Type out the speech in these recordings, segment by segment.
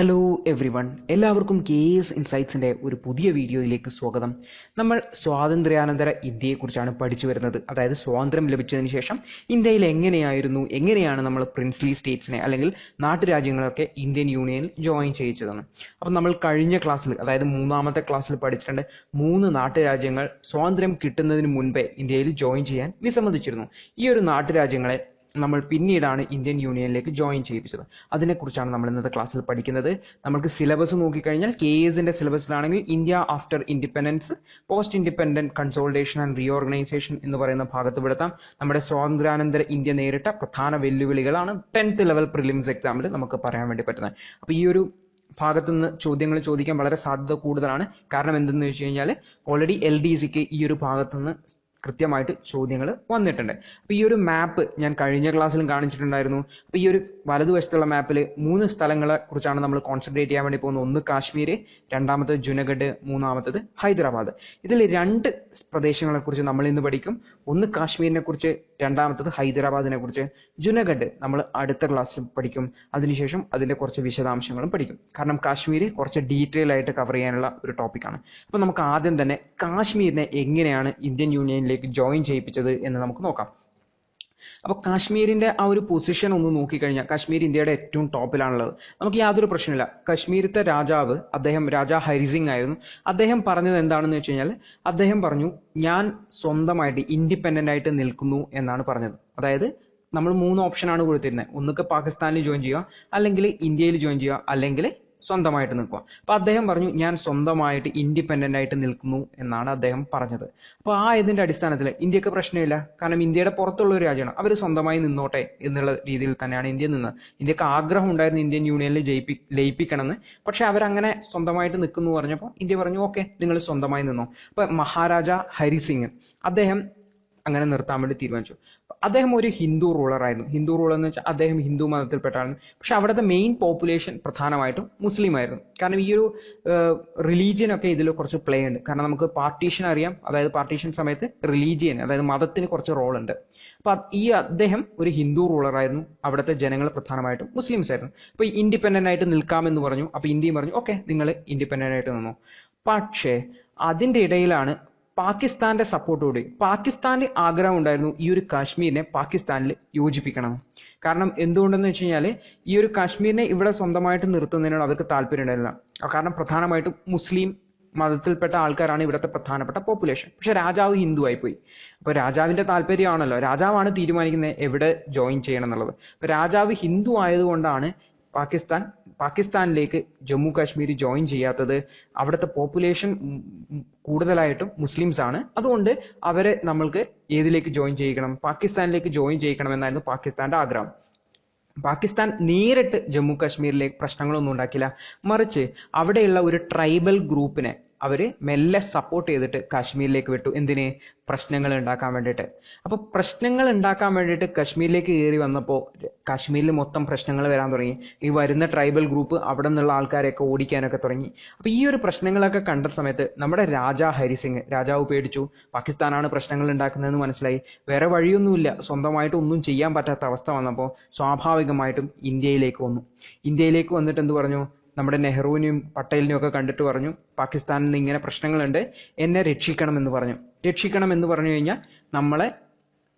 Hello everyone എല്ലാവർക്കും K S ഇൻസൈറ്റ്സിന്റെ ഒരു പുതിയ വീഡിയോയിലേക്ക് സ്വാഗതം. നമ്മൾ സ്വാതന്ത്ര്യാനന്തര ഇന്ത്യയെക്കുറിച്ചാണ് പഠിച്ചു വരുന്നത്. അതായത് സ്വാതന്ത്ര്യം ലഭിച്ചതിന് ശേഷം ഇന്ത്യയിൽ എങ്ങനെയായിരുന്നു എങ്ങനെയാണ് നമ്മൾ പ്രിൻസ്ലി സ്റ്റേറ്റ്സിനെ അല്ലെങ്കിൽ നാട്ടുരാജ്യങ്ങളൊക്കെ ഇന്ത്യൻ യൂണിയനിൽ ജോയിൻ ചെയ്യിച്ചതെന്ന്. അപ്പം നമ്മൾ കഴിഞ്ഞ ക്ലാസ്സിൽ അതായത് മൂന്നാമത്തെ ക്ലാസ്സിൽ പഠിച്ചിട്ടുണ്ട് മൂന്ന് നാട്ടുരാജ്യങ്ങൾ സ്വാതന്ത്ര്യം കിട്ടുന്നതിന് മുൻപേ ഇന്ത്യയിൽ ജോയിൻ ചെയ്യാൻ വിസമ്മതിച്ചിരുന്നു. ഈ ഒരു നാട്ടുരാജ്യങ്ങളെ നമ്മൾ പിന്നീടാണ് ഇന്ത്യൻ യൂണിയനിലേക്ക് ജോയിൻ ചെയ്യിപ്പിച്ചത്. അതിനെക്കുറിച്ചാണ് നമ്മൾ ഇന്നത്തെ ക്ലാസ്സിൽ പഠിക്കുന്നത്. നമുക്ക് സിലബസ് നോക്കിക്കഴിഞ്ഞാൽ കെ എസിന്റെ സിലബസിലാണെങ്കിൽ India after independence post independent consolidation and reorganisation എന്ന് പറയുന്ന ഭാഗത്ത് പെടുത്താം. നമ്മുടെ സ്വാതന്ത്ര്യാനന്തര ഇന്ത്യ നേരിട്ട പ്രധാന വെല്ലുവിളികളാണ് ടെൻത്ത് ലെവൽ പ്രിലിംസ് എക്സാമിൽ നമുക്ക് പറയാൻ വേണ്ടി പറ്റുന്നത്. അപ്പോൾ ഈ ഒരു ഭാഗത്തുനിന്ന് ചോദ്യങ്ങൾ ചോദിക്കാൻ വളരെ സാധ്യത കൂടുതലാണ്. കാരണം എന്തെന്ന് വെച്ച് കഴിഞ്ഞാൽ ഓൾറെഡി എൽ ഡി സിക്ക് ഈ ഒരു ഭാഗത്തുനിന്ന് കൃത്യമായിട്ട് ചോദ്യങ്ങൾ വന്നിട്ടുണ്ട്. അപ്പോൾ ഈ ഒരു മാപ്പ് ഞാൻ കഴിഞ്ഞ ക്ലാസ്സിലും കാണിച്ചിട്ടുണ്ടായിരുന്നു. അപ്പോൾ ഈ ഒരു വലതുവശത്തുള്ള മാപ്പിൽ മൂന്ന് സ്ഥലങ്ങളെ കുറിച്ചാണ് നമ്മൾ കോൺസെൻട്രേറ്റ് ചെയ്യാൻ വേണ്ടി പോകുന്നത്. ഒന്ന് കാശ്മീർ രണ്ടാമത്തത് ജുനഗഡ് മൂന്നാമത്തത് ഹൈദരാബാദ്. ഇതിൽ രണ്ട് പ്രദേശങ്ങളെ കുറിച്ച് നമ്മൾ ഇന്ന് പഠിക്കും. ഒന്ന് കാശ്മീരിനെ കുറിച്ച് രണ്ടാമത്തത് ഹൈദരാബാദിനെ കുറിച്ച്. ജുനഗഡ് നമ്മൾ അടുത്ത ക്ലാസ്സിൽ പഠിക്കും. അതിനുശേഷം അതിന്റെ കുറച്ച് വിശദാംശങ്ങളും പഠിക്കും. കാരണം കാശ്മീർ കുറച്ച് ഡീറ്റെയിൽ ആയിട്ട് കവർ ചെയ്യാനുള്ള ഒരു ടോപ്പിക്കാണ് അപ്പോൾ നമുക്ക് ആദ്യം തന്നെ കാശ്മീരിനെ എങ്ങനെയാണ് ഇന്ത്യൻ യൂണിയനിലേക്ക് ജോയിൻ ചെയ്യിപ്പിച്ചത് എന്ന് നമുക്ക് നോക്കാം. അപ്പോൾ കാശ്മീരിന്റെ ആ ഒരു പൊസിഷൻ ഒന്ന് നോക്കിക്കഴിഞ്ഞാൽ കാശ്മീർ ഇന്ത്യയുടെ ഏറ്റവും ടോപ്പിലാണുള്ളത് നമുക്ക് യാതൊരു പ്രശ്നമില്ല കാശ്മീരത്തെ രാജാവ് അദ്ദേഹം രാജാ ഹരിസിംഗ് ആയിരുന്നു. അദ്ദേഹം പറഞ്ഞത് എന്താണെന്ന് വെച്ച് കഴിഞ്ഞാൽ അദ്ദേഹം പറഞ്ഞു ഞാൻ സ്വന്തമായിട്ട് ഇൻഡിപെൻഡന്റ് ആയിട്ട് നിൽക്കുന്നു എന്നാണ് പറഞ്ഞത്. അതായത് നമ്മൾ മൂന്ന് ഓപ്ഷനാണ് കൊടുത്തിരുന്നത് ഒന്നുകിൽ പാകിസ്ഥാനിൽ ജോയിൻ ചെയ്യുക അല്ലെങ്കിൽ ഇന്ത്യയിൽ ജോയിൻ ചെയ്യുക അല്ലെങ്കിൽ സ്വന്തമായിട്ട് നിൽക്കുക. അപ്പൊ അദ്ദേഹം പറഞ്ഞു ഞാൻ സ്വന്തമായിട്ട് ഇൻഡിപെൻഡന്റ് ആയിട്ട് നിൽക്കുന്നു എന്നാണ് അദ്ദേഹം പറഞ്ഞത്. അപ്പോൾ ആ ഇതിന്റെ അടിസ്ഥാനത്തിൽ ഇന്ത്യയ്ക്ക് പ്രശ്നമില്ല. കാരണം ഇന്ത്യയുടെ പുറത്തുള്ള ഒരു രാജ്യമാണ്. അവർ സ്വന്തമായി നിന്നോട്ടെ എന്നുള്ള രീതിയിൽ തന്നെയാണ് ഇന്ത്യ നിന്നത്. ഇന്ത്യയ്ക്ക് ആഗ്രഹം ഉണ്ടായിരുന്നു ഇന്ത്യൻ യൂണിയനിൽ ജയിപ്പി ലയിപ്പിക്കണമെന്ന്. പക്ഷെ അവരങ്ങനെ സ്വന്തമായിട്ട് നിൽക്കുന്നു പറഞ്ഞപ്പോൾ ഇന്ത്യ പറഞ്ഞു ഓക്കെ നിങ്ങൾ സ്വന്തമായി നിന്നോ. അപ്പൊ മഹാരാജ ഹരിസിംഗ് അദ്ദേഹം അങ്ങനെ നിർത്താൻ വേണ്ടി തീരുമാനിച്ചു. അദ്ദേഹം ഒരു ഹിന്ദു റൂളർ ആയിരുന്നു. ഹിന്ദു റൂളർ എന്ന് വെച്ചാൽ അദ്ദേഹം ഹിന്ദു മതത്തിൽപ്പെട്ടാണ്. പക്ഷെ അവിടുത്തെ മെയിൻ പോപ്പുലേഷൻ പ്രധാനമായിട്ടും മുസ്ലിം ആയിരുന്നു. കാരണം ഈ ഒരു റിലീജിയൻ ഒക്കെ ഇതിൽ കുറച്ച് പ്ലേ ഉണ്ട്. കാരണം നമുക്ക് പാർട്ടീഷൻ അറിയാം. അതായത് പാർട്ടീഷൻ സമയത്ത് റിലീജിയൻ അതായത് മതത്തിന് കുറച്ച് റോൾ ഉണ്ട്. അപ്പൊ ഈ അദ്ദേഹം ഒരു ഹിന്ദു റൂളർ ആയിരുന്നു. അവിടുത്തെ ജനങ്ങൾ പ്രധാനമായിട്ടും മുസ്ലിംസ് ആയിരുന്നു. അപ്പൊ ഇൻഡിപെൻഡന്റ് ആയിട്ട് നിൽക്കാമെന്ന് പറഞ്ഞു. അപ്പൊ ഇന്ത്യയും പറഞ്ഞു ഓക്കെ നിങ്ങൾ ഇൻഡിപെൻഡന്റ് ആയിട്ട് നിന്നു. പക്ഷേ അതിന്റെ ഇടയിലാണ് പാകിസ്ഥാന്റെ സപ്പോർട്ടോടെ പാകിസ്ഥാന് ആഗ്രഹം ഉണ്ടായിരുന്നു ഈ ഒരു കാശ്മീരിനെ പാകിസ്ഥാനിൽ യോജിപ്പിക്കണം. കാരണം എന്തുകൊണ്ടെന്ന് വെച്ച് കഴിഞ്ഞാൽ ഈ ഒരു കാശ്മീരിനെ ഇവിടെ സ്വന്തമായിട്ട് നിർത്തുന്നതിനോട് അവർക്ക് താല്പര്യം ഉണ്ടായിരുന്നില്ല കാരണം പ്രധാനമായിട്ടും മുസ്ലിം മതത്തിൽപ്പെട്ട ആൾക്കാരാണ് ഇവിടുത്തെ പ്രധാനപ്പെട്ട പോപ്പുലേഷൻ പക്ഷെ രാജാവ് ഹിന്ദു ആയിപ്പോയി. അപ്പൊ രാജാവിന്റെ താല്പര്യമാണല്ലോ. രാജാവാണ് തീരുമാനിക്കുന്നത് എവിടെ ജോയിൻ ചെയ്യണം എന്നുള്ളത്. അപ്പോൾ രാജാവ് ഹിന്ദു ആയതുകൊണ്ടാണ് പാകിസ്ഥാൻ പാകിസ്ഥാനിലേക്ക് ജമ്മു കാശ്മീർ ജോയിൻ ചെയ്യാത്തത് അവിടുത്തെ പോപ്പുലേഷൻ കൂടുതലായിട്ടും മുസ്ലിംസ് ആണ്. അതുകൊണ്ട് അവരെ നമ്മൾക്ക് ഏതിലേക്ക് ജോയിൻ ചെയ്യിക്കണം? പാകിസ്ഥാനിലേക്ക് ജോയിൻ ചെയ്യിക്കണം എന്നായിരുന്നു പാകിസ്ഥാന്റെ ആഗ്രഹം. പാകിസ്ഥാൻ നേരിട്ട് ജമ്മു കാശ്മീരിലേക്ക് പ്രശ്നങ്ങളൊന്നും ഉണ്ടാക്കില്ല മറിച്ച് അവിടെയുള്ള ഒരു ട്രൈബൽ ഗ്രൂപ്പിനെ അവർ മെല്ലെ സപ്പോർട്ട് ചെയ്തിട്ട് കാശ്മീരിലേക്ക് വിട്ടു. എന്തിന്? പ്രശ്നങ്ങൾ ഉണ്ടാക്കാൻ വേണ്ടിയിട്ട്. അപ്പൊ പ്രശ്നങ്ങൾ ഉണ്ടാക്കാൻ വേണ്ടിയിട്ട് കാശ്മീരിലേക്ക് കയറി വന്നപ്പോൾ കാശ്മീരിൽ മൊത്തം പ്രശ്നങ്ങൾ വരാൻ തുടങ്ങി. ഈ വരുന്ന ട്രൈബൽ ഗ്രൂപ്പ് അവിടെ നിന്നുള്ള ആൾക്കാരെയൊക്കെ ഓടിക്കാനൊക്കെ തുടങ്ങി. അപ്പൊ ഈ ഒരു പ്രശ്നങ്ങളൊക്കെ കണ്ട സമയത്ത് നമ്മുടെ രാജാ ഹരിസിംഗ് രാജാവ് പേടിച്ചു പാകിസ്ഥാനാണ് പ്രശ്നങ്ങൾ ഉണ്ടാക്കുന്നതെന്ന് മനസ്സിലായി. വേറെ വഴിയൊന്നുമില്ല. സ്വന്തമായിട്ട് ഒന്നും ചെയ്യാൻ പറ്റാത്ത അവസ്ഥ വന്നപ്പോൾ സ്വാഭാവികമായിട്ടും ഇന്ത്യയിലേക്ക് വന്നു. ഇന്ത്യയിലേക്ക് വന്നിട്ട് എന്ത് പറഞ്ഞു? നമ്മുടെ നെഹ്റുവിനെയും പട്ടേലിനെയും ഒക്കെ കണ്ടിട്ട് പറഞ്ഞു പാകിസ്ഥാനിൽ നിന്ന് ഇങ്ങനെ പ്രശ്നങ്ങളുണ്ട് എന്നെ രക്ഷിക്കണം എന്ന് പറഞ്ഞു. രക്ഷിക്കണം എന്ന് പറഞ്ഞു കഴിഞ്ഞാൽ നമ്മളെ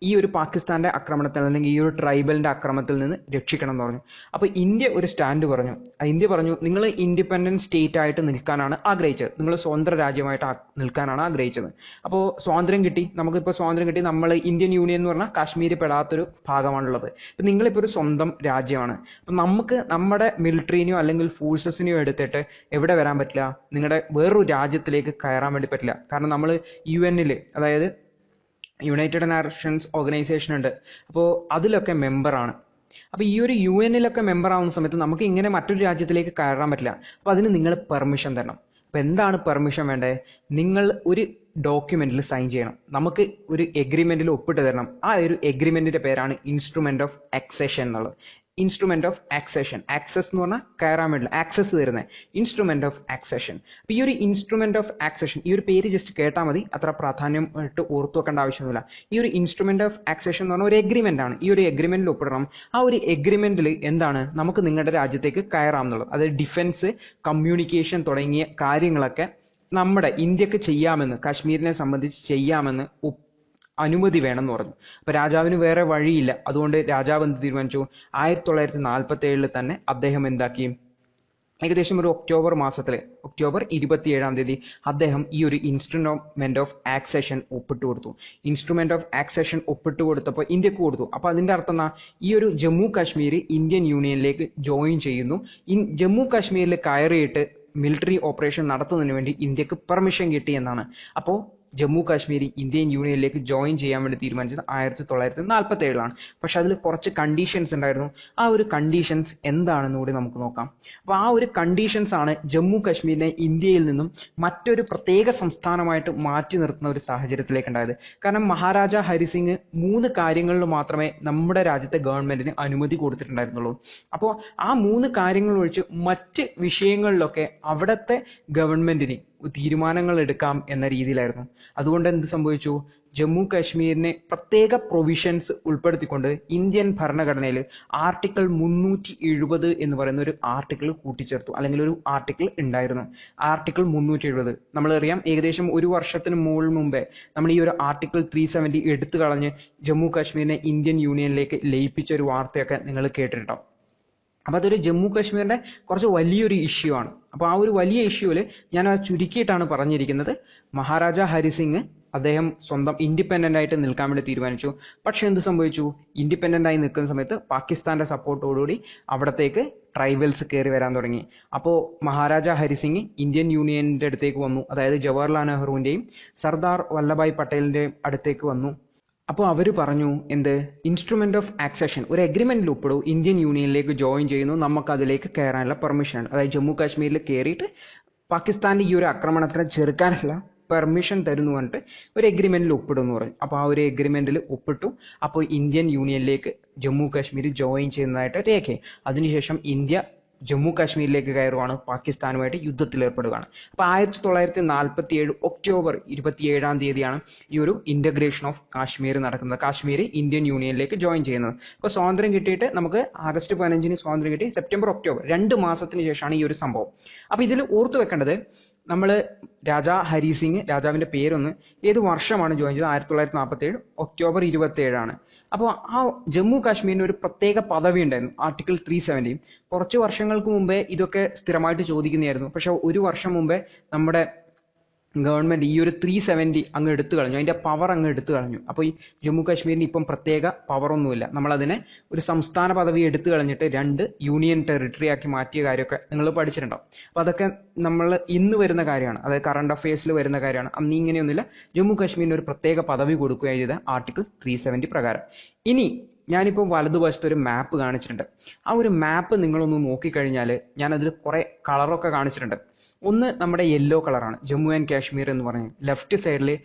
ഈ ഒരു പാകിസ്ഥാന്റെ ആക്രമണത്തിൽ അല്ലെങ്കിൽ ഈ ഒരു ട്രൈബലിന്റെ ആക്രമണത്തിൽ നിന്ന് രക്ഷിക്കണം എന്ന് പറഞ്ഞു. അപ്പൊ ഇന്ത്യ ഒരു സ്റ്റാൻഡ് പറഞ്ഞു. ഇന്ത്യ പറഞ്ഞു നിങ്ങൾ ഇൻഡിപെൻഡന്റ് സ്റ്റേറ്റ് ആയിട്ട് നിൽക്കാനാണ് ആഗ്രഹിച്ചത്. നിങ്ങൾ സ്വതന്ത്ര രാജ്യമായിട്ട് നിൽക്കാനാണ് ആഗ്രഹിച്ചത്. അപ്പോൾ സ്വാതന്ത്ര്യം കിട്ടി. നമുക്കിപ്പോൾ സ്വാതന്ത്ര്യം കിട്ടി. നമ്മൾ ഇന്ത്യൻ യൂണിയൻ എന്ന് പറഞ്ഞാൽ കാശ്മീർ പെടാത്തൊരു ഭാഗമാണുള്ളത്. ഇപ്പം നിങ്ങളിപ്പോൾ ഒരു സ്വന്തം രാജ്യമാണ്. അപ്പം നമുക്ക് നമ്മുടെ മിലിറ്ററിനെയോ അല്ലെങ്കിൽ ഫോഴ്സസിനെയോ എടുത്തിട്ട് എവിടെ വരാൻ പറ്റില്ല? നിങ്ങളുടെ വേറൊരു രാജ്യത്തിലേക്ക് കയറാൻ വേണ്ടി പറ്റില്ല. കാരണം നമ്മൾ യു എന്നിൽ അതായത് യുണൈറ്റഡ് നാഷൻസ് ഓർഗനൈസേഷൻ ഉണ്ട്. അപ്പോൾ അതിലൊക്കെ മെമ്പറാണ് അപ്പോൾ ഈ ഒരു യു എന്നിലൊക്കെ മെമ്പർ ആവുന്ന സമയത്ത് നമുക്ക് ഇങ്ങനെ മറ്റൊരു രാജ്യത്തിലേക്ക് കയറാൻ പറ്റില്ല. അപ്പോൾ അതിന് നിങ്ങൾ പെർമിഷൻ തരണം. അപ്പോൾ എന്താണ് പെർമിഷൻ വേണ്ടത് നിങ്ങൾ ഒരു ഡോക്യുമെന്റിൽ സൈൻ ചെയ്യണം. നമുക്ക് ഒരു എഗ്രിമെന്റിൽ ഒപ്പിട്ട് തരണം. ആ ഒരു എഗ്രിമെന്റിന്റെ പേരാണ് ഇൻസ്ട്രുമെന്റ് ഓഫ് അക്സേഷൻ എന്നുള്ളത്. ഇൻസ്ട്രുമെന്റ് ഓഫ് ആക്സഷൻ ആക്സസ് എന്ന് പറഞ്ഞാൽ കയറാൻ വേണ്ടി ആക്സസ് തരുന്ന. ഇൻസ്ട്രുമെന്റ് ഓഫ് ആക്സഷൻ അപ്പൊ ഈ ഒരു ഇൻസ്ട്രുമെന്റ് ഓഫ് ആക്സഷൻ ഈ ഒരു പേര് ജസ്റ്റ് കേട്ടാൽ മതി. അത്ര പ്രാധാന്യമായിട്ട് ഓർത്തു വെക്കേണ്ട ആവശ്യമൊന്നുമില്ല. ഈ ഒരു ഇൻസ്ട്രുമെന്റ് ഓഫ് ആക്സഷൻ എന്ന് പറഞ്ഞാൽ ഒരു എഗ്രിമെന്റ് ആണ്. ഈ ഒരു എഗ്രിമെന്റിൽ ഒപ്പിടണം. ആ ഒരു എഗ്രിമെന്റിൽ എന്താണ്? നമുക്ക് നിങ്ങളുടെ രാജ്യത്തേക്ക് കയറാം എന്നുള്ളത്. അതായത് ഡിഫൻസ് കമ്മ്യൂണിക്കേഷൻ തുടങ്ങിയ കാര്യങ്ങളൊക്കെ നമ്മുടെ ഇന്ത്യയ്ക്ക് ചെയ്യാമെന്ന് കാശ്മീരിനെ സംബന്ധിച്ച് ചെയ്യാമെന്ന് അനുമതി വേണമെന്ന് പറഞ്ഞു. അപ്പോൾ രാജാവിന് വേറെ വഴിയില്ല. അതുകൊണ്ട് രാജാവ് എന്ത് തീരുമാനിച്ചു? ആയിരത്തി തൊള്ളായിരത്തി നാൽപ്പത്തി ഏഴിൽ തന്നെ അദ്ദേഹം എന്താക്കി? ഏകദേശം ഒരു ഒക്ടോബർ മാസത്തിലെ ഒക്ടോബർ ഇരുപത്തിയേഴാം തീയതി അദ്ദേഹം ഈ ഒരു ഇൻസ്ട്രുമെന്റ് ഓഫ് ആക്സഷൻ ഒപ്പിട്ട് കൊടുത്തു. ഇൻസ്ട്രുമെന്റ് ഓഫ് ആക്സഷൻ ഒപ്പിട്ട് കൊടുത്തപ്പോൾ ഇന്ത്യയ്ക്ക് കൊടുത്തു. അപ്പോൾ അതിന്റെ അർത്ഥം എന്നാ ഈ ഒരു ജമ്മു കാശ്മീർ ഇന്ത്യൻ യൂണിയനിലേക്ക് ജോയിൻ ചെയ്യുന്നു. ഇൻ ജമ്മു കാശ്മീരിൽ കയറിയിട്ട് മിലിറ്ററി ഓപ്പറേഷൻ നടത്തുന്നതിന് വേണ്ടി ഇന്ത്യയ്ക്ക് പെർമിഷൻ കിട്ടി എന്നാണ്. അപ്പോൾ ജമ്മു കാശ്മീർ ഇന്ത്യൻ യൂണിയനിലേക്ക് ജോയിൻ ചെയ്യാൻ വേണ്ടി തീരുമാനിച്ചത് ആയിരത്തി തൊള്ളായിരത്തി നാൽപ്പത്തി ഏഴിലാണ് പക്ഷെ അതിൽ കുറച്ച് കണ്ടീഷൻസ് ഉണ്ടായിരുന്നു. ആ ഒരു കണ്ടീഷൻസ് എന്താണെന്ന് കൂടി നമുക്ക് നോക്കാം. അപ്പോൾ ആ ഒരു കണ്ടീഷൻസ് ആണ് ജമ്മു കാശ്മീരിനെ ഇന്ത്യയിൽ നിന്നും മറ്റൊരു പ്രത്യേക സംസ്ഥാനമായിട്ട് മാറ്റി നിർത്തുന്ന ഒരു സാഹചര്യത്തിലേക്ക് ഉണ്ടായത്. കാരണം മഹാരാജ ഹരിസിംഗ് മൂന്ന് കാര്യങ്ങളിൽ മാത്രമേ നമ്മുടെ രാജ്യത്തെ ഗവൺമെന്റിന് അനുമതി കൊടുത്തിട്ടുണ്ടായിരുന്നുള്ളൂ. അപ്പോൾ ആ മൂന്ന് കാര്യങ്ങൾ ഒഴിച്ച് മറ്റ് വിഷയങ്ങളിലൊക്കെ അവിടുത്തെ ഗവൺമെന്റിന് തീരുമാനങ്ങൾ എടുക്കാം എന്ന രീതിയിലായിരുന്നു. അതുകൊണ്ട് എന്ത് സംഭവിച്ചു? ജമ്മു കാശ്മീരിനെ പ്രത്യേക പ്രൊവിഷൻസ് ഉൾപ്പെടുത്തിക്കൊണ്ട് ഇന്ത്യൻ ഭരണഘടനയിൽ ആർട്ടിക്കിൾ മുന്നൂറ്റി എഴുപത് എന്ന് പറയുന്ന ഒരു ആർട്ടിക്കിൾ കൂട്ടിച്ചേർത്തു. അല്ലെങ്കിൽ ഒരു ആർട്ടിക്കിൾ ഉണ്ടായിരുന്നു. ആർട്ടിക്കിൾ മുന്നൂറ്റി എഴുപത് നമ്മളറിയാം ഏകദേശം ഒരു വർഷത്തിന് മുകളിൽ മുമ്പേ നമ്മൾ ഈ ഒരു ആർട്ടിക്കിൾ ത്രീ സെവന്റി എടുത്തു കളഞ്ഞ് ജമ്മു കാശ്മീരിനെ ഇന്ത്യൻ യൂണിയനിലേക്ക് ലയിപ്പിച്ച ഒരു വാർത്തയൊക്കെ നിങ്ങൾ കേട്ടിട്ടുണ്ടാവും. അപ്പൊ അതൊരു ജമ്മു കാശ്മീരിന്റെ കുറച്ച് വലിയൊരു ഇഷ്യൂ ആണ്. അപ്പോൾ ആ ഒരു വലിയ ഇഷ്യൂവിൽ ഞാൻ അത് ചുരുക്കിയിട്ടാണ് പറഞ്ഞിരിക്കുന്നത്. മഹാരാജ ഹരിസിംഗ് അദ്ദേഹം സ്വന്തം ഇൻഡിപെൻഡന്റ് ആയിട്ട് നിൽക്കാൻ വേണ്ടി തീരുമാനിച്ചു. പക്ഷേ എന്ത് സംഭവിച്ചു? ഇൻഡിപെൻഡന്റ് ആയി നിൽക്കുന്ന സമയത്ത് പാകിസ്ഥാന്റെ സപ്പോർട്ടോടുകൂടി അവിടത്തേക്ക് ട്രൈബൽസ് കയറി വരാൻ തുടങ്ങി. അപ്പോൾ മഹാരാജ ഹരിസിംഗ് ഇന്ത്യൻ യൂണിയന്റെ അടുത്തേക്ക് വന്നു. അതായത് ജവഹർലാൽ നെഹ്റുവിന്റെയും സർദാർ വല്ലഭായ് പട്ടേലിന്റെയും അടുത്തേക്ക് വന്നു. അപ്പോൾ അവർ പറഞ്ഞു എന്ത്? ഇൻസ്ട്രുമെന്റ് ഓഫ് ആക്സഷൻ ഒരു അഗ്രിമെന്റിൽ ഉൾപ്പെടും ഇന്ത്യൻ യൂണിയനിലേക്ക് ജോയിൻ ചെയ്യുന്നു. നമുക്ക് അതിലേക്ക് കയറാനുള്ള പെർമിഷൻ അതായത് ജമ്മു കാശ്മീരിൽ കയറിയിട്ട് പാകിസ്ഥാന്റെ ഈ ഒരു ആക്രമണത്തിനെ ചെറുക്കാനുള്ള പെർമിഷൻ തരുന്നു പറഞ്ഞിട്ട് ഒരു എഗ്രിമെന്റിൽ ഒപ്പിടുന്നു പറഞ്ഞു. അപ്പോൾ ആ ഒരു എഗ്രിമെന്റിൽ ഒപ്പിട്ടു. അപ്പോൾ ഇന്ത്യൻ യൂണിയനിലേക്ക് ജമ്മു കാശ്മീർ ജോയിൻ ചെയ്യുന്നതായിട്ട് രേഖയും അതിനുശേഷം ഇന്ത്യ ജമ്മു കാശ്മീരിലേക്ക് കയറുവാണ് പാകിസ്ഥാനുമായിട്ട് യുദ്ധത്തിൽ ഏർപ്പെടുകയാണ് അപ്പോൾ ആയിരത്തി തൊള്ളായിരത്തി നാൽപ്പത്തി ഏഴ് ഒക്ടോബർ ഇരുപത്തിയേഴാം തീയതിയാണ് ഈ ഒരു ഇന്റഗ്രേഷൻ ഓഫ് കാശ്മീർ നടക്കുന്നത്. കാശ്മീർ ഇന്ത്യൻ യൂണിയനിലേക്ക് ജോയിൻ ചെയ്യുന്നത്. അപ്പോൾ സ്വാതന്ത്ര്യം കിട്ടിയിട്ട് നമുക്ക് ആഗസ്റ്റ് പതിനഞ്ചിന് സ്വാതന്ത്ര്യം കിട്ടി സെപ്റ്റംബർ ഒക്ടോബർ രണ്ട് മാസത്തിന് ശേഷമാണ് ഈ ഒരു സംഭവം. അപ്പോൾ ഇതിൽ ഓർത്തു വെക്കേണ്ടത് നമ്മൾ രാജാ ഹരി സിംഗ് രാജാവിന്റെ പേരൊന്ന് ഏത് വർഷമാണ് ജോയിൻ ചെയ്തത്? ആയിരത്തി തൊള്ളായിരത്തി നാൽപ്പത്തി ഏഴ് ഒക്ടോബർ ഇരുപത്തി ഏഴാണ് അപ്പോൾ ആ ജമ്മു കാശ്മീരിന് ഒരു പ്രത്യേക പദവി ഉണ്ടായിരുന്നു ആർട്ടിക്കിൾ ത്രീ സെവന്റി കുറച്ച് വർഷങ്ങൾക്ക് മുമ്പേ ഇതൊക്കെ സ്ഥിരമായിട്ട് ചോദിക്കുന്നതായിരുന്നു. പക്ഷെ ഒരു വർഷം മുമ്പേ നമ്മുടെ ഗവൺമെന്റ് ഈ ഒരു ത്രീ സെവന്റി അങ്ങ് എടുത്തു കളഞ്ഞു. അതിന്റെ പവർ അങ്ങ് എടുത്തു കളഞ്ഞു. അപ്പോൾ ഈ ജമ്മു കാശ്മീരിന് ഇപ്പം പ്രത്യേക പവറൊന്നുമില്ല നമ്മൾ അതിനെ ഒരു സംസ്ഥാന പദവി എടുത്തു കളഞ്ഞിട്ട് രണ്ട് യൂണിയൻ ടെറിട്ടറി ആക്കി മാറ്റിയ കാര്യമൊക്കെ നിങ്ങൾ പഠിച്ചിട്ടുണ്ടാവും. അപ്പോൾ അതൊക്കെ നമ്മൾ ഇന്ന് വരുന്ന കാര്യമാണ്. അതായത് കറണ്ട് അഫയേഴ്സിൽ വരുന്ന കാര്യമാണ്. അന്ന് ഇങ്ങനെയൊന്നുമില്ല. ജമ്മു കാശ്മീരിന് ഒരു പ്രത്യേക പദവി കൊടുക്കുകയാണ് ചെയ്ത ആർട്ടിക്കിൾ ത്രീ സെവന്റി പ്രകാരം. ഇനി ഞാനിപ്പോൾ വലതുവശത്ത് ഒരു മാപ്പ് കാണിച്ചിട്ടുണ്ട്. ആ ഒരു മാപ്പ് നിങ്ങളൊന്ന് നോക്കിക്കഴിഞ്ഞാൽ ഞാനതിൽ കുറേ കളറൊക്കെ കാണിച്ചിട്ടുണ്ട്. ഒന്ന് നമ്മുടെ യെല്ലോ കളറാണ് ജമ്മു ആൻഡ് കാശ്മീർ എന്ന് പറഞ്ഞ്. ലെഫ്റ്റ് സൈഡിൽ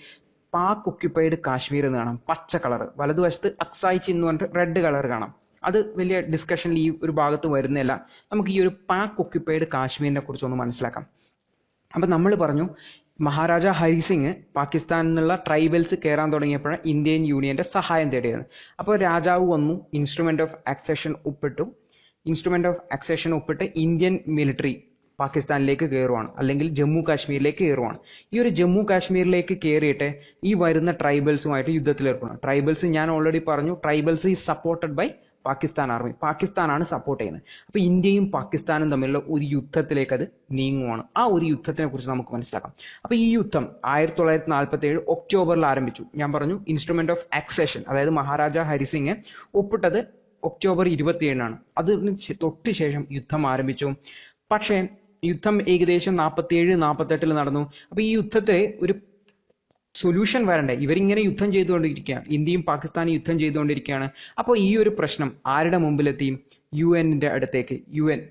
പാക് ഒക്യുപ്പൈഡ് കാശ്മീർ എന്ന് കാണാം. പച്ച കളർ വലതുവശത്ത് അക്സായിച്ച് എന്ന് പറഞ്ഞിട്ട് റെഡ് കളർ കാണാം. അത് വലിയ ഡിസ്കഷനിൽ ഈ ഒരു ഭാഗത്ത് വരുന്നില്ല നമുക്ക് ഈ ഒരു പാക് ഒക്യുപ്പൈഡ് കാശ്മീരിനെ കുറിച്ച് ഒന്ന് മനസ്സിലാക്കാം. അപ്പം നമ്മൾ പറഞ്ഞു മഹാരാജ ഹരിസിംഗ് പാകിസ്ഥാനിൽ നിന്നുള്ള ട്രൈബൽസ് കയറാൻ തുടങ്ങിയപ്പോഴാണ് ഇന്ത്യൻ യൂണിയന്റെ സഹായം തേടിയത്. അപ്പോൾ രാജാവ് വന്നു ഇൻസ്ട്രുമെന്റ് ഓഫ് ആക്സേഷൻ ഒപ്പിട്ടു. ഇൻസ്ട്രുമെന്റ് ഓഫ് ആക്സേഷൻ ഒപ്പിട്ട് ഇന്ത്യൻ മിലിറ്ററി പാകിസ്ഥാനിലേക്ക് കയറുവാണ് അല്ലെങ്കിൽ ജമ്മു കാശ്മീരിലേക്ക് കയറുവാണ് ഈ ഒരു ജമ്മു കാശ്മീരിലേക്ക് കയറിയിട്ട് ഈ വരുന്ന ട്രൈബൽസുമായിട്ട് യുദ്ധത്തിൽ ഏർപ്പെടണം ട്രൈബൽസ് ഞാൻ ഓൾറെഡി പറഞ്ഞു tribals is supported by Pakistan army പാകിസ്ഥാനാണ് support ചെയ്യുന്നത്. അപ്പോൾ ഇന്ത്യയും പാകിസ്ഥാനും തമ്മിലുള്ള ഒരു യുദ്ധത്തിലേക്ക് അത് നീങ്ങുവാണ്. ആ ഒരു യുദ്ധത്തിനെ കുറിച്ച് നമുക്ക് മനസ്സിലാക്കാം. അപ്പോൾ ഈ യുദ്ധം ആയിരത്തി തൊള്ളായിരത്തി നാൽപ്പത്തി ഏഴ് ഒക്ടോബറിൽ ആരംഭിച്ചു. ഞാൻ പറഞ്ഞു ഇൻസ്ട്രുമെന്റ് ഓഫ് ആക്സേഷൻ അതായത് മഹാരാജ ഹരിസിംഗ് ഒപ്പിട്ടത് ഒക്ടോബർ ഇരുപത്തിയേഴിനാണ്. അതിന് തൊട്ട് ശേഷം യുദ്ധം ആരംഭിച്ചു. പക്ഷേ യുദ്ധം ഏകദേശം നാൽപ്പത്തിയേഴ് നാൽപ്പത്തെട്ടിൽ നടന്നു. അപ്പൊ ഈ യുദ്ധത്തെ ഒരു സൊല്യൂഷൻ വരണ്ടേ? ഇവരിങ്ങനെ യുദ്ധം ചെയ്തുകൊണ്ടിരിക്കുകയാണ്. ഇന്ത്യയും പാകിസ്ഥാനും യുദ്ധം ചെയ്തുകൊണ്ടിരിക്കുകയാണ്. അപ്പോൾ ഈ ഒരു പ്രശ്നം ആരുടെ മുമ്പിലെത്തി? യു എന്നിന്റെ അടുത്തേക്ക്. യു എൻ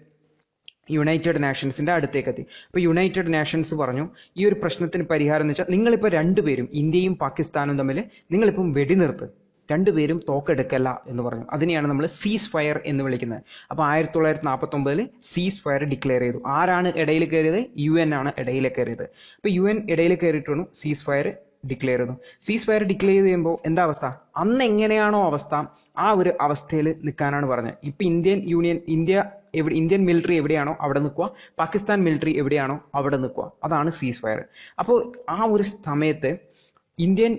യുണൈറ്റഡ് നാഷൻസിന്റെ അടുത്തേക്ക് എത്തി അപ്പോൾ യുണൈറ്റഡ് നാഷൻസ് പറഞ്ഞു ഈ ഒരു പ്രശ്നത്തിന് പരിഹാരം എന്ന് വെച്ചാൽ നിങ്ങളിപ്പോൾ രണ്ടുപേരും ഇന്ത്യയും പാകിസ്ഥാനും തമ്മിൽ നിങ്ങളിപ്പം വെടിനിർത്ത്. രണ്ടുപേരും തോക്കെടുക്കല്ല എന്ന് പറഞ്ഞു. അതിനെയാണ് നമ്മൾ സീസ് ഫയർ എന്ന് വിളിക്കുന്നത്. അപ്പോൾ ആയിരത്തി തൊള്ളായിരത്തി നാൽപ്പത്തൊമ്പതിൽ സീസ് ഫയർ ഡിക്ലെയർ ചെയ്തു. ആരാണ് ഇടയിൽ കയറിയത്? യു എൻ ആണ് ഇടയിൽ കയറിയത്. അപ്പോൾ യു എൻ ഇടയിൽ കയറിയിട്ടാണ് സീസ് ഫയർ ഡിക്ലെയർ ചെയ്തു. സീസ് ഫയർ ഡിക്ലെയർ ചെയ്യുമ്പോൾ എന്താ അവസ്ഥ? അന്ന് എങ്ങനെയാണോ അവസ്ഥ ആ ഒരു അവസ്ഥയിൽ നിൽക്കാനാണ് പറഞ്ഞത്. ഇപ്പം ഇന്ത്യൻ യൂണിയൻ ഇന്ത്യ എവിടെ ഇന്ത്യൻ മിലിറ്ററി എവിടെയാണോ അവിടെ നിൽക്കുക പാകിസ്ഥാൻ മിലിറ്ററി എവിടെയാണോ അവിടെ നിൽക്കുക. അതാണ് സീസ് ഫയർ അപ്പോൾ ആ ഒരു സമയത്ത് ഇന്ത്യൻ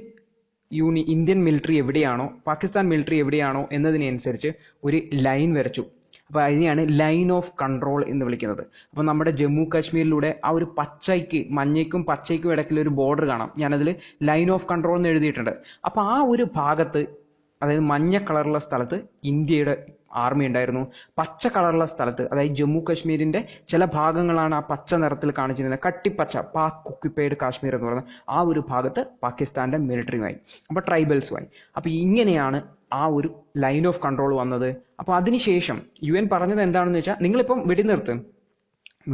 യൂണി ഇന്ത്യൻ മിലിറ്ററി എവിടെയാണോ പാകിസ്ഥാൻ മിലിറ്ററി എവിടെയാണോ എന്നതിനനുസരിച്ച് ഒരു ലൈൻ വരച്ചു. അപ്പോൾ അതിനെയാണ് ലൈൻ ഓഫ് കൺട്രോൾ എന്ന് വിളിക്കുന്നത്. അപ്പോൾ നമ്മുടെ ജമ്മു കാശ്മീരിലൂടെ ആ ഒരു പച്ചയ്ക്ക് മഞ്ഞയ്ക്കും പച്ചയ്ക്കും ഇടയ്ക്കുള്ള ഒരു ബോർഡർ കാണാം. ഞാനതിൽ ലൈൻ ഓഫ് കൺട്രോൾ എന്ന് എഴുതിയിട്ടുണ്ട്. അപ്പോൾ ആ ഒരു ഭാഗത്ത് അതായത് മഞ്ഞ കളറുള്ള സ്ഥലത്ത് ഇന്ത്യയുടെ ആർമി ഉണ്ടായിരുന്നു. പച്ച കളറുള്ള സ്ഥലത്ത് അതായത് ജമ്മു കാശ്മീരിന്റെ ചില ഭാഗങ്ങളാണ് ആ പച്ച നിറത്തിൽ കാണിച്ചിരുന്നത്. കട്ടിപ്പച്ച പാക് ഒക്യുപ്പൈഡ് കാശ്മീർ എന്ന് പറയുന്നത് ആ ഒരു ഭാഗത്ത് പാകിസ്ഥാന്റെ മിലിറ്ററിയുമായി അപ്പോൾ ട്രൈബൽസുമായി അപ്പോൾ ഇങ്ങനെയാണ് ആ ഒരു ലൈൻ ഓഫ് കൺട്രോൾ വന്നത്. അപ്പോൾ അതിനുശേഷം യു എൻ പറഞ്ഞത് എന്താണെന്ന് വെച്ചാൽ നിങ്ങളിപ്പം വെടിനിർത്ത്.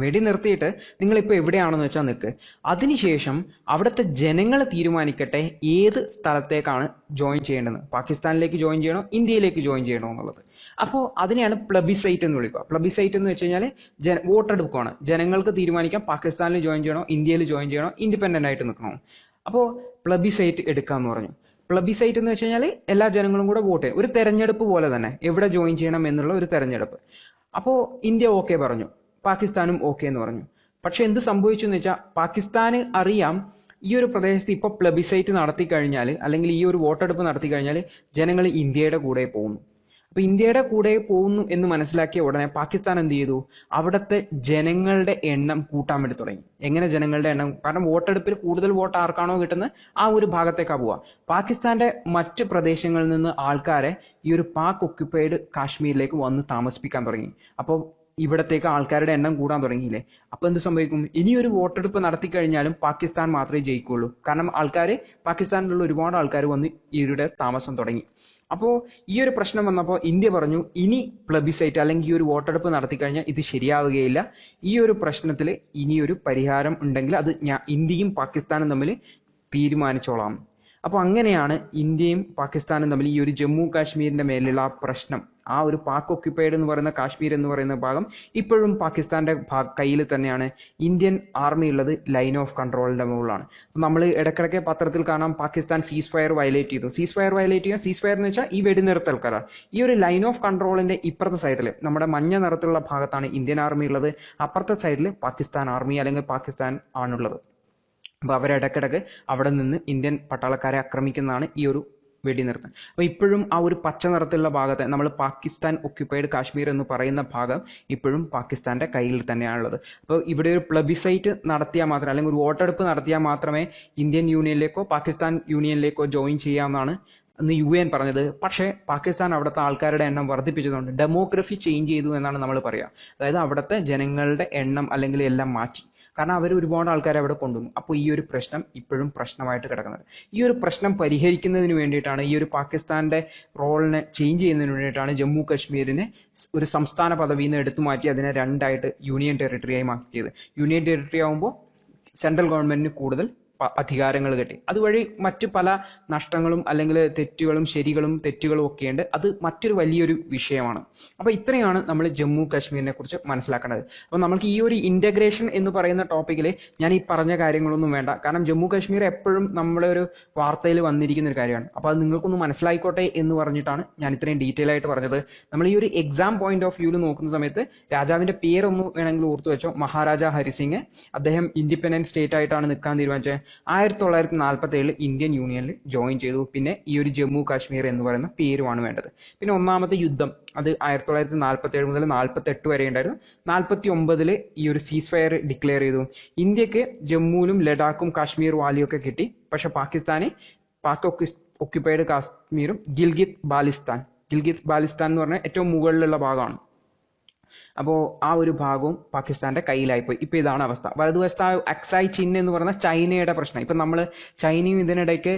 വെടി നിർത്തിയിട്ട് നിങ്ങളിപ്പോൾ എവിടെയാണെന്ന് വെച്ചാൽ നിൽക്ക് അതിനുശേഷം അവിടുത്തെ ജനങ്ങൾ തീരുമാനിക്കട്ടെ ഏത് സ്ഥലത്തേക്കാണ് ജോയിൻ ചെയ്യേണ്ടത്. പാകിസ്ഥാനിലേക്ക് ജോയിൻ ചെയ്യണോ ഇന്ത്യയിലേക്ക് ജോയിൻ ചെയ്യണോ എന്നുള്ളത്. അപ്പോൾ അതിനെയാണ് പ്ലബിസൈറ്റ് എന്ന് വിളിക്കുക. പ്ലബിസൈറ്റ് എന്ന് വെച്ച് കഴിഞ്ഞാൽ ജന വോട്ടെടുപ്പാണ് ജനങ്ങൾക്ക് തീരുമാനിക്കാം പാകിസ്ഥാനിൽ ജോയിൻ ചെയ്യണോ ഇന്ത്യയിൽ ജോയിൻ ചെയ്യണോ ഇൻഡിപെൻഡന്റ് ആയിട്ട് നിൽക്കണോ. അപ്പോൾ പ്ലബിസൈറ്റ് എടുക്കാമെന്ന് പറഞ്ഞു. പ്ലബിസൈറ്റ് എന്ന് വെച്ച് കഴിഞ്ഞാൽ എല്ലാ ജനങ്ങളും കൂടെ വോട്ട് ചെയ്യും. ഒരു തെരഞ്ഞെടുപ്പ് പോലെ തന്നെ എവിടെ ജോയിൻ ചെയ്യണം എന്നുള്ള ഒരു തെരഞ്ഞെടുപ്പ്. അപ്പോൾ ഇന്ത്യ ഓക്കെ പറഞ്ഞു. പാകിസ്ഥാനും ഓക്കെ എന്ന് പറഞ്ഞു. പക്ഷെ എന്ത് സംഭവിച്ചു എന്ന് വെച്ചാൽ പാകിസ്ഥാന് അറിയാം ഈ ഒരു പ്രദേശത്ത് ഇപ്പോൾ പ്ലബിസൈറ്റ് നടത്തി കഴിഞ്ഞാൽ അല്ലെങ്കിൽ ഈ ഒരു വോട്ടെടുപ്പ് നടത്തി കഴിഞ്ഞാൽ ജനങ്ങൾ ഇന്ത്യയുടെ കൂടെ പോകുന്നു. അപ്പൊ ഇന്ത്യയുടെ കൂടെ പോകുന്നു എന്ന് മനസ്സിലാക്കിയ ഉടനെ പാകിസ്ഥാൻ എന്ത് ചെയ്തു? അവിടുത്തെ ജനങ്ങളുടെ എണ്ണം കൂട്ടാൻ വേണ്ടി തുടങ്ങി. എങ്ങനെ ജനങ്ങളുടെ എണ്ണം? കാരണം വോട്ടെടുപ്പിൽ കൂടുതൽ വോട്ട് ആർക്കാണോ കിട്ടുന്നത്? ആ ഒരു ഭാഗത്തേക്കാ പോവാ. പാകിസ്ഥാന്റെ മറ്റ് പ്രദേശങ്ങളിൽ നിന്ന് ആൾക്കാരെ ഈ ഒരു പാക് ഒക്യുപൈഡ് കാശ്മീരിലേക്ക് വന്ന് താമസിപ്പിക്കാൻ തുടങ്ങി. അപ്പോൾ ഇവിടത്തേക്ക് ആൾക്കാരുടെ എണ്ണം കൂടാൻ തുടങ്ങിയില്ലേ? അപ്പൊ എന്ത് സംഭവിക്കും? ഇനി ഒരു വോട്ടെടുപ്പ് നടത്തി കഴിഞ്ഞാലും പാകിസ്ഥാൻ മാത്രമേ ജയിക്കുള്ളൂ കാരണം ആൾക്കാർ പാകിസ്ഥാനിലുള്ള ഒരുപാട് ആൾക്കാർ വന്ന് ഇവരുടെ താമസം തുടങ്ങി. അപ്പോൾ ഈ ഒരു പ്രശ്നം വന്നപ്പോൾ ഇന്ത്യ പറഞ്ഞു ഇനി പ്ലബിസൈറ്റ് അല്ലെങ്കിൽ ഈ ഒരു വോട്ടെടുപ്പ് നടത്തി കഴിഞ്ഞാൽ ഇത് ശരിയാവുകയില്ല. ഈ ഒരു പ്രശ്നത്തിൽ ഇനിയൊരു പരിഹാരം ഉണ്ടെങ്കിൽ അത് ഇന്ത്യയും പാകിസ്ഥാനും തമ്മിൽ തീരുമാനിച്ചോളാം. അപ്പോൾ അങ്ങനെയാണ് ഇന്ത്യയും പാകിസ്ഥാനും തമ്മിൽ ഈ ഒരു ജമ്മു കാശ്മീരിന്റെ മേലുള്ള പ്രശ്നം. ആ ഒരു പാക് ഒക്യുപ്പൈഡ് എന്ന് പറയുന്ന കാശ്മീർ എന്ന് പറയുന്ന ഭാഗം ഇപ്പോഴും പാകിസ്ഥാന്റെ കയ്യിൽ തന്നെയാണ്. ഇന്ത്യൻ ആർമി ഉള്ളത് ലൈൻ ഓഫ് കൺട്രോളിന്റെ മുകളിലാണ്. നമ്മൾ ഇടയ്ക്കിടയ്ക്ക് പത്രത്തിൽ കാണാം പാകിസ്ഥാൻ സീസ് ഫയർ വയലേറ്റ് ചെയ്തു. സീസ് ഫയർ വയലേറ്റ് ചെയ്യുക സീസ് ഫയർ എന്ന് വെച്ചാൽ ഈ വെടിനിർത്തൽ കരാർ. ഈ ഒരു ലൈൻ ഓഫ് കൺട്രോളിന്റെ ഇപ്പുറത്തെ സൈഡിൽ നമ്മുടെ മഞ്ഞ നിറത്തിലുള്ള ഭാഗത്താണ് ഇന്ത്യൻ ആർമി ഉള്ളത്. അപ്പുറത്തെ സൈഡിൽ പാകിസ്ഥാൻ ആർമി അല്ലെങ്കിൽ പാകിസ്ഥാൻ ആണുള്ളത്. അപ്പോൾ അവരിടക്കിടക്ക് അവിടെ നിന്ന് ഇന്ത്യൻ പട്ടാളക്കാരെ ആക്രമിക്കുന്നതാണ് ഈ ഒരു വെടിനിർത്തൽ. അപ്പോൾ ഇപ്പോഴും ആ ഒരു പച്ച നിറത്തിലുള്ള ഭാഗത്തെ നമ്മൾ പാകിസ്ഥാൻ ഒക്യുപ്പൈഡ് കാശ്മീർ എന്ന് പറയുന്ന ഭാഗം ഇപ്പോഴും പാകിസ്ഥാന്റെ കയ്യിൽ തന്നെയാണുള്ളത്. അപ്പോൾ ഇവിടെ ഒരു പ്ലബിസൈറ്റ് നടത്തിയാൽ മാത്രം അല്ലെങ്കിൽ ഒരു വോട്ടെടുപ്പ് നടത്തിയാൽ മാത്രമേ ഇന്ത്യൻ യൂണിയനിലേക്കോ പാകിസ്ഥാൻ യൂണിയനിലേക്കോ ജോയിൻ ചെയ്യാമെന്നാണ് അന്ന് യു എൻ പറഞ്ഞത്. പക്ഷേ പാകിസ്ഥാൻ അവിടുത്തെ ആൾക്കാരുടെ എണ്ണം വർദ്ധിപ്പിച്ചതുകൊണ്ട് ഡെമോഗ്രഫി ചേഞ്ച് ചെയ്തു എന്നാണ് നമ്മൾ പറയുക അതായത് അവിടുത്തെ ജനങ്ങളുടെ എണ്ണം അല്ലെങ്കിൽ എല്ലാം മാറ്റി. കാരണം അവർ ഒരുപാട് ആൾക്കാരെ അവിടെ കൊണ്ടുവന്നു. അപ്പോൾ ഈ ഒരു പ്രശ്നം ഇപ്പോഴും പ്രശ്നമായിട്ട് കിടക്കുന്നത്. ഈ ഒരു പ്രശ്നം പരിഹരിക്കുന്നതിന് വേണ്ടിയിട്ടാണ് ഈ ഒരു പാകിസ്ഥാന്റെ റോളിനെ ചേഞ്ച് ചെയ്യുന്നതിന് വേണ്ടിയിട്ടാണ് ജമ്മു കാശ്മീരിനെ ഒരു സംസ്ഥാന പദവിയിൽ നിന്ന് എടുത്തു മാറ്റി അതിനെ രണ്ടായിട്ട് യൂണിയൻ ടെറിട്ടറിയായി മാറ്റിയത്. യൂണിയൻ ടെറിട്ടറി ആകുമ്പോൾ സെൻട്രൽ ഗവൺമെന്റിന് കൂടുതൽ അധികാരങ്ങൾ കിട്ടി. അതുവഴി മറ്റു പല നഷ്ടങ്ങളും അല്ലെങ്കിൽ തെറ്റുകളും ശരികളും തെറ്റുകളും ഒക്കെ ഉണ്ട് അത് മറ്റൊരു വലിയൊരു വിഷയമാണ്. അപ്പൊ ഇത്രയാണ് നമ്മൾ ജമ്മു കാശ്മീരിനെ കുറിച്ച് മനസ്സിലാക്കേണ്ടത്. അപ്പൊ നമുക്ക് ഈ ഒരു ഇന്റഗ്രേഷൻ എന്ന് പറയുന്ന ടോപ്പിക്കിൽ ഞാൻ ഈ പറഞ്ഞ കാര്യങ്ങളൊന്നും വേണ്ട. കാരണം ജമ്മു കാശ്മീർ എപ്പോഴും നമ്മുടെ ഒരു വാർത്തയിൽ വന്നിരിക്കുന്ന ഒരു കാര്യമാണ്. അപ്പൊ അത് നിങ്ങൾക്കൊന്ന് മനസ്സിലായിക്കോട്ടെ എന്ന് പറഞ്ഞിട്ടാണ് ഞാൻ ഇത്രയും ഡീറ്റെയിൽ ആയിട്ട് പറഞ്ഞത്. നമ്മൾ ഈ ഒരു എക്സാം പോയിന്റ് ഓഫ് വ്യൂവിൽ നോക്കുന്ന സമയത്ത് രാജാവിന്റെ പേരൊന്ന് വേണമെങ്കിൽ ഓർത്തു വെച്ചോ. മഹാരാജ ഹരിസിംഗ്. അദ്ദേഹം ഇൻഡിപെൻഡന്റ് സ്റ്റേറ്റ് ആയിട്ടാണ് നിൽക്കാൻ തീരുമാനിച്ചത്. ആയിരത്തി തൊള്ളായിരത്തി നാൽപ്പത്തി ഏഴിൽ ഇന്ത്യൻ യൂണിയനിൽ ജോയിൻ ചെയ്തു. പിന്നെ ഈ ഒരു ജമ്മു കാശ്മീർ എന്ന് പറയുന്ന പേരുമാണ് വേണ്ടത്. പിന്നെ ഒന്നാമത്തെ യുദ്ധം. അത് ആയിരത്തി തൊള്ളായിരത്തി നാൽപ്പത്തി ഏഴ് മുതൽ നാൽപ്പത്തി എട്ട് വരെ ഉണ്ടായിരുന്നു. നാൽപ്പത്തി ഒമ്പതിൽ ഈ ഒരു സീസ് ഫയർ ഡിക്ലെയർ ചെയ്തു. ഇന്ത്യയ്ക്ക് ജമ്മുവിലും ലഡാക്കും കാശ്മീർ വാലിയും ഒക്കെ കിട്ടി. പക്ഷെ പാകിസ്ഥാന് പാക് ഒക്യുപ്പൈഡ് കാശ്മീരും ഗിൽഗിത് ബാലിസ്ഥാൻ. ഗിൽഗിത് ബാലിസ്ഥാൻ എന്ന് പറഞ്ഞാൽ ഏറ്റവും മുകളിലുള്ള ഭാഗമാണ്. അപ്പോൾ ആ ഒരു ഭാഗവും പാകിസ്ഥാന്റെ കയ്യിലായിപ്പോയി. ഇപ്പോൾ ഇതാണ് അവസ്ഥ. വലതുവശത്ത് ആ അക്സായ് ചിൻ എന്ന് പറയുന്ന ചൈനയുടെ പ്രശ്നം. ഇപ്പം നമ്മൾ ചൈനയും ഇതിനിടയ്ക്ക്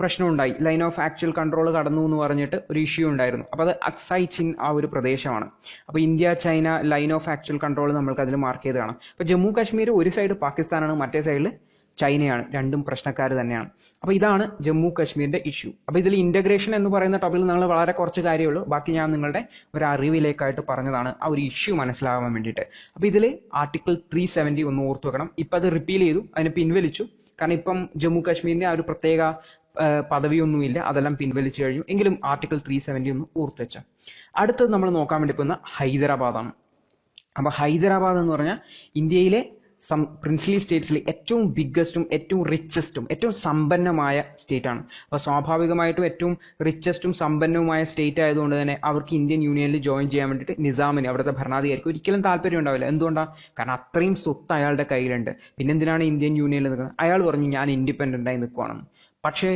പ്രശ്നം ഉണ്ടായി ലൈൻ ഓഫ് ആക്ച്വൽ കൺട്രോൾ കടന്നു എന്ന് പറഞ്ഞിട്ട് ഒരു ഇഷ്യൂ ഉണ്ടായിരുന്നു. അപ്പോൾ അത് അക്സായ് ചിൻ ആ ഒരു പ്രദേശമാണ്. അപ്പോൾ India China line of actual control നമ്മൾക്ക് അതിൽ മാർക്ക് ചെയ്ത് കാണാം. അപ്പോൾ ജമ്മു കാശ്മീർ ഒരു സൈഡ് പാകിസ്ഥാനാണ് മറ്റേ സൈഡിൽ ചൈനയാണ് രണ്ടും പ്രശ്നക്കാർ തന്നെയാണ്. അപ്പോൾ ഇതാണ് ജമ്മു കശ്മീരിന്റെ ഇഷ്യൂ അപ്പോൾ ഇതിൽ ഇന്റഗ്രേഷൻ എന്ന് പറയുന്ന ടോപ്പിൽ നിങ്ങൾ വളരെ കുറച്ച് കാര്യമുള്ളൂ ബാക്കി ഞാൻ നിങ്ങളുടെ ഒരു അറിവിലേക്കായിട്ട് പറഞ്ഞതാണ്. ആ ഒരു ഇഷ്യൂ മനസ്സിലാവാൻ വേണ്ടിയിട്ട്. അപ്പോൾ ഇതിൽ ആർട്ടിക്കിൾ ത്രീ സെവന്റി ഒന്ന് ഓർത്ത് വെക്കണം. ഇപ്പം അത് റിപ്പീൽ ചെയ്തു അതിനെ പിൻവലിച്ചു. കാരണം ഇപ്പം ജമ്മു കാശ്മീരിന്റെ ആ ഒരു പ്രത്യേക പദവിയൊന്നുമില്ല. അതെല്ലാം പിൻവലിച്ചു കഴിഞ്ഞു. എങ്കിലും ആർട്ടിക്കിൾ ത്രീ സെവന്റി ഒന്ന് ഓർത്ത് വെച്ച. അടുത്തത് നമ്മൾ നോക്കാൻ വേണ്ടി പോകുന്ന ഹൈദരാബാദാണ് അപ്പോൾ ഹൈദരാബാദ് എന്ന് പറഞ്ഞാൽ ഇന്ത്യയിലെ സം പ്രിൻസ്ലി സ്റ്റേറ്റ്സിലെ ഏറ്റവും ബിഗ്ഗസ്റ്റും ഏറ്റവും റിച്ചസ്റ്റും ഏറ്റവും സമ്പന്നമായ സ്റ്റേറ്റ് ആണ്. അപ്പോൾ സ്വാഭാവികമായിട്ടും ഏറ്റവും റിച്ചസ്റ്റും സമ്പന്നവുമായ സ്റ്റേറ്റ് ആയതുകൊണ്ട് തന്നെ അവർക്ക് ഇന്ത്യൻ യൂണിയനിൽ ജോയിൻ ചെയ്യാൻ വേണ്ടിയിട്ട് നിസാമിന് അവിടുത്തെ ഭരണാധികാരിക്ക് ഒരിക്കലും താല്പര്യം ഉണ്ടാവില്ല. എന്തുകൊണ്ടാണ് കാരണം അത്രയും സ്വത്ത് അയാളുടെ കയ്യിലുണ്ട്. പിന്നെ എന്തിനാണ് ഇന്ത്യൻ യൂണിയനിൽ നിൽക്കുന്നത്? അയാൾ പറഞ്ഞു ഞാൻ ഇൻഡിപെൻഡന്റ് ആയി നിൽക്കുവാണെന്ന് പക്ഷേ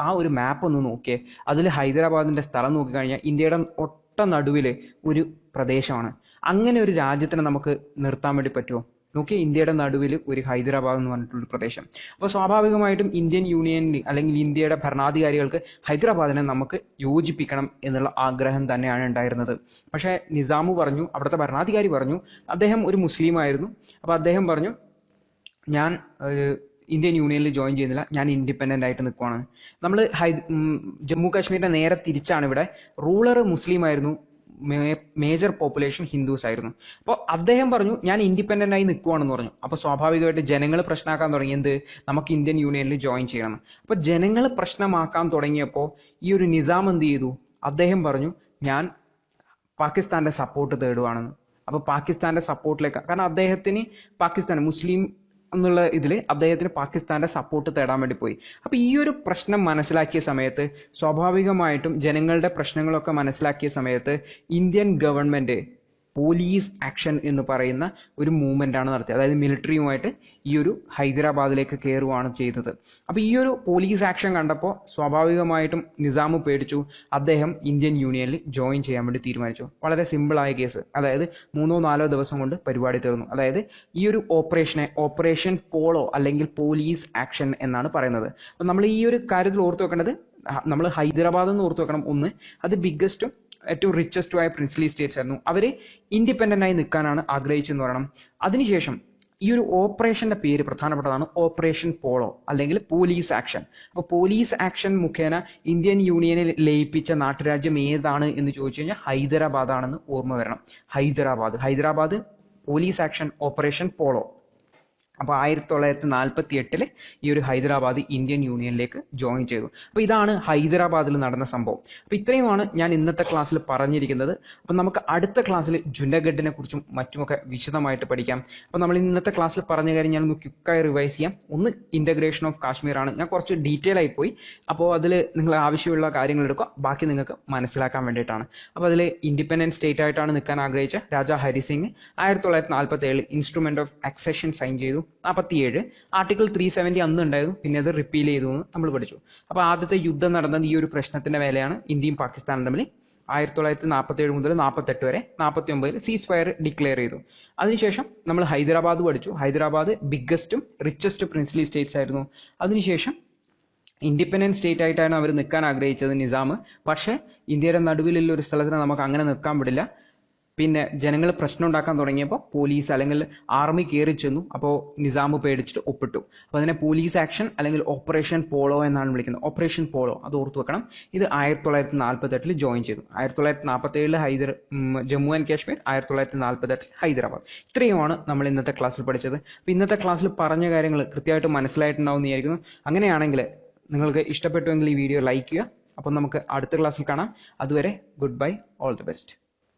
ആ ഒരു മാപ്പ് ഒന്ന് നോക്കിയേ. അതിൽ ഹൈദരാബാദിന്റെ സ്ഥലം നോക്കിക്കഴിഞ്ഞാൽ ഇന്ത്യയുടെ ഒട്ട നടുവിൽ ഒരു പ്രദേശമാണ്. അങ്ങനെ ഒരു രാജ്യത്തിനെ നമുക്ക് നിർത്താൻ വേണ്ടി പറ്റുമോ? നോക്കി ഇന്ത്യയുടെ നടുവിൽ ഒരു ഹൈദരാബാദ് എന്ന് പറഞ്ഞിട്ടുള്ള പ്രദേശം. അപ്പോൾ സ്വാഭാവികമായിട്ടും ഇന്ത്യൻ യൂണിയനിൽ അല്ലെങ്കിൽ ഇന്ത്യയുടെ ഭരണാധികാരികൾക്ക് ഹൈദരാബാദിനെ നമുക്ക് യോജിപ്പിക്കണം എന്നുള്ള ആഗ്രഹം തന്നെയാണ് ഉണ്ടായിരുന്നത്. പക്ഷേ നിസാമു പറഞ്ഞു അവിടുത്തെ ഭരണാധികാരി പറഞ്ഞു അദ്ദേഹം ഒരു മുസ്ലിം ആയിരുന്നു. അപ്പോൾ അദ്ദേഹം പറഞ്ഞു ഞാൻ ഇന്ത്യൻ യൂണിയനിൽ ജോയിൻ ചെയ്യുന്നില്ല ഞാൻ ഇൻഡിപെൻഡന്റ് ആയിട്ട് നിൽക്കുവാണ്. നമ്മൾ ഹൈ ജമ്മു കാശ്മീരിന്റെ നേരെ തിരിച്ചാണ് ഇവിടെ. റൂളർ മുസ്ലിം ആയിരുന്നു. മേജർ പോപ്പുലേഷൻ ഹിന്ദുസ് ആയിരുന്നു. അപ്പോൾ അദ്ദേഹം പറഞ്ഞു ഞാൻ ഇൻഡിപെൻഡന്റ് ആയി നിൽക്കുവാണെന്ന് പറഞ്ഞു. അപ്പോൾ സ്വാഭാവികമായിട്ട് ജനങ്ങൾ പ്രശ്നമാക്കാൻ തുടങ്ങി. എന്ത്? നമുക്ക് ഇന്ത്യൻ യൂണിയനിൽ ജോയിൻ ചെയ്യണം. അപ്പോൾ ജനങ്ങൾ പ്രശ്നമാക്കാൻ തുടങ്ങിയപ്പോൾ ഈ ഒരു നിസാം എന്ത് ചെയ്തു? അദ്ദേഹം പറഞ്ഞു ഞാൻ പാകിസ്ഥാന്റെ സപ്പോർട്ട് തേടുവാണെന്ന്. അപ്പോൾ പാകിസ്ഥാന്റെ സപ്പോർട്ടിലേക്ക് കാരണം അദ്ദേഹത്തിന് പാകിസ്ഥാൻ മുസ്ലിം എന്നുള്ള ഇതിൽ അദ്ദേഹത്തിന് പാകിസ്ഥാന്റെ സപ്പോർട്ട് തേടാൻ വേണ്ടി പോയി. അപ്പോൾ ഈ ഒരു പ്രശ്നം മനസ്സിലാക്കിയ സമയത്ത് സ്വാഭാവികമായിട്ടും ജനങ്ങളുടെ പ്രശ്നങ്ങളൊക്കെ മനസ്സിലാക്കിയ സമയത്ത് ഇന്ത്യൻ ഗവൺമെന്റ് പോലീസ് ആക്ഷൻ എന്ന് പറയുന്ന ഒരു മൂവ്മെന്റ് ആണ് നടത്തിയത്. അതായത് മിലിറ്ററിയുമായിട്ട് ഈ ഒരു ഹൈദരാബാദിലേക്ക് കയറുകയാണ് ചെയ്തത്. അപ്പോൾ ഈ ഒരു പോലീസ് ആക്ഷൻ കണ്ടപ്പോൾ സ്വാഭാവികമായിട്ടും നിസാമ് പേടിച്ചു. അദ്ദേഹം ഇന്ത്യൻ യൂണിയനിൽ ജോയിൻ ചെയ്യാൻ വേണ്ടി തീരുമാനിച്ചു. വളരെ സിമ്പിളായ കേസ്. അതായത് മൂന്നോ നാലോ ദിവസം കൊണ്ട് പരിപാടി തീർന്നു. അതായത് ഈ ഒരു ഓപ്പറേഷനെ ഓപ്പറേഷൻ പോളോ അല്ലെങ്കിൽ പോലീസ് ആക്ഷൻ എന്നാണ് പറയുന്നത്. അപ്പോൾ നമ്മൾ ഈ ഒരു കാര്യത്തിൽ ഓർത്ത് വെക്കേണ്ടത് നമ്മൾ ഹൈദരാബാദ് എന്ന് ഓർത്ത് വെക്കണം. ഒന്ന് അത് ബിഗ്ഗസ്റ്റും ഏറ്റവും റിച്ചസ്റ്റും ആയ പ്രിൻസ്ലി സ്റ്റേറ്റ്സ് ആയിരുന്നു. അവർ ഇൻഡിപെൻഡന്റ് ആയി നിൽക്കാനാണ് ആഗ്രഹിച്ചെന്ന് പറയണം. അതിനുശേഷം ഈ ഒരു ഓപ്പറേഷന്റെ പേര് പ്രധാനപ്പെട്ടതാണ് ഓപ്പറേഷൻ പോളോ അല്ലെങ്കിൽ പോലീസ് ആക്ഷൻ അപ്പോൾ പോലീസ് ആക്ഷൻ മുഖേന ഇന്ത്യൻ യൂണിയനിൽ ലയിപ്പിച്ച നാട്ടുരാജ്യം ഏതാണ് എന്ന് ചോദിച്ചു കഴിഞ്ഞാൽ ഹൈദരാബാദ് ആണെന്ന് ഓർമ്മ വരണം. Hyderabad. Hyderabad police action operation polo അപ്പോൾ ആയിരത്തി തൊള്ളായിരത്തി നാൽപ്പത്തി എട്ടിൽ ഈ ഒരു ഹൈദരാബാദ് ഇന്ത്യൻ യൂണിയനിലേക്ക് ജോയിൻ ചെയ്തു. അപ്പോൾ ഇതാണ് ഹൈദരാബാദിൽ നടന്ന സംഭവം. അപ്പോൾ ഇത്രയുമാണ് ഞാൻ ഇന്നത്തെ ക്ലാസ്സിൽ പറഞ്ഞിരിക്കുന്നത്. അപ്പോൾ നമുക്ക് അടുത്ത ക്ലാസ്സിൽ ജുനഗഡിനെ കുറിച്ചും മറ്റുമൊക്കെ വിശദമായിട്ട് പഠിക്കാം. അപ്പോൾ നമ്മൾ ഇന്നത്തെ ക്ലാസ്സിൽ പറഞ്ഞ കാര്യം ഞാൻ ഒന്ന് ക്വിക്കായി റിവൈസ് ചെയ്യാം. ഒന്ന് ഇന്റഗ്രേഷൻ ഓഫ് കാശ്മീർ ആണ്. ഞാൻ കുറച്ച് ഡീറ്റെയിൽ ആയി പോയി. അപ്പോൾ അതിൽ നിങ്ങൾ ആവശ്യമുള്ള കാര്യങ്ങൾ എടുക്കുക. ബാക്കി നിങ്ങൾക്ക് മനസ്സിലാക്കാൻ വേണ്ടിയിട്ടാണ്. അപ്പോൾ അതിൽ ഇൻഡിപെൻഡന്റ് സ്റ്റേറ്റ് ആയിട്ടാണ് നിൽക്കാൻ ആഗ്രഹിച്ച രാജാ ഹരിസിംഗ് ആയിരത്തി തൊള്ളായിരത്തി നാൽപ്പത്തി ഏഴിൽ ഇൻസ്ട്രുമെന്റ് ഓഫ് അക്സഷൻ സൈൻ ചെയ്തു. നാൽപ്പത്തിയേഴ് ആർട്ടിക്കിൾ ത്രീ സെവന്റി അന്ന് ഉണ്ടായിരുന്നു പിന്നെ അത് റിപ്പീൽ ചെയ്തു എന്ന് നമ്മൾ പഠിച്ചു. അപ്പോൾ ആദ്യത്തെ യുദ്ധം നടന്നത് ഈ ഒരു പ്രശ്നത്തിന്റെ വേലയാണ് ഇന്ത്യയും പാകിസ്ഥാനും തമ്മിൽ. ആയിരത്തി തൊള്ളായിരത്തി നാൽപ്പത്തി ഏഴ് മുതൽ നാൽപ്പത്തെട്ട് വരെ നാൽപ്പത്തി ഒമ്പതിൽ സീസ് ഫയർ ഡിക്ലെയർ ചെയ്തു. അതിനുശേഷം നമ്മൾ ഹൈദരാബാദ് പഠിച്ചു. ഹൈദരാബാദ് ബിഗ്ഗസ്റ്റും റിച്ചസ്റ്റ് പ്രിൻസ്ലി സ്റ്റേറ്റ്സ് ആയിരുന്നു. അതിനുശേഷം ഇൻഡിപെൻഡന്റ് സ്റ്റേറ്റ് ആയിട്ടാണ് അവർ നിൽക്കാൻ ആഗ്രഹിച്ചത് നിസാം. പക്ഷേ ഇന്ത്യയുടെ നടുവിലുള്ള ഒരു സ്ഥലത്തിന് നമുക്ക് അങ്ങനെ നിൽക്കാൻ വിടില്ല. പിന്നെ ജനങ്ങൾ പ്രശ്നം ഉണ്ടാക്കാൻ തുടങ്ങിയപ്പോൾ പോലീസ് അല്ലെങ്കിൽ ആർമി കയറി ചെന്നു. അപ്പോൾ നിസാം പേടിച്ചിട്ട് ഒപ്പിട്ടു. അപ്പോൾ അതിനെ പോലീസ് ആക്ഷൻ അല്ലെങ്കിൽ ഓപ്പറേഷൻ പോളോ എന്നാണ് വിളിക്കുന്നത്. ഓപ്പറേഷൻ പോളോ അത് ഓർത്തു വെക്കണം. ഇത് ആയിരത്തി തൊള്ളായിരത്തി നാൽപ്പത്തെട്ടിൽ ജോയിൻ ചെയ്തു. ആയിരത്തി തൊള്ളായിരത്തി ഹൈദർ ജമ്മു ആൻഡ് കാശ്മീർ ആയിരത്തി തൊള്ളായിരത്തി നാൽപ്പത്തെട്ടിൽ ഹൈദരാബാദ്. ഇത്രയുമാണ് നമ്മൾ ഇന്നത്തെ ക്ലാസ്സിൽ പഠിച്ചത്. അപ്പോൾ ഇന്നത്തെ ക്ലാസ്സിൽ പറഞ്ഞ കാര്യങ്ങൾ കൃത്യമായിട്ട് മനസ്സിലായിട്ടുണ്ടാവും എന്ന് അങ്ങനെയാണെങ്കിൽ നിങ്ങൾക്ക് ഇഷ്ടപ്പെട്ടുവെങ്കിൽ ഈ വീഡിയോ ലൈക്ക് ചെയ്യുക. അപ്പം നമുക്ക് അടുത്ത ക്ലാസ്സിൽ കാണാം. അതുവരെ good bye all the best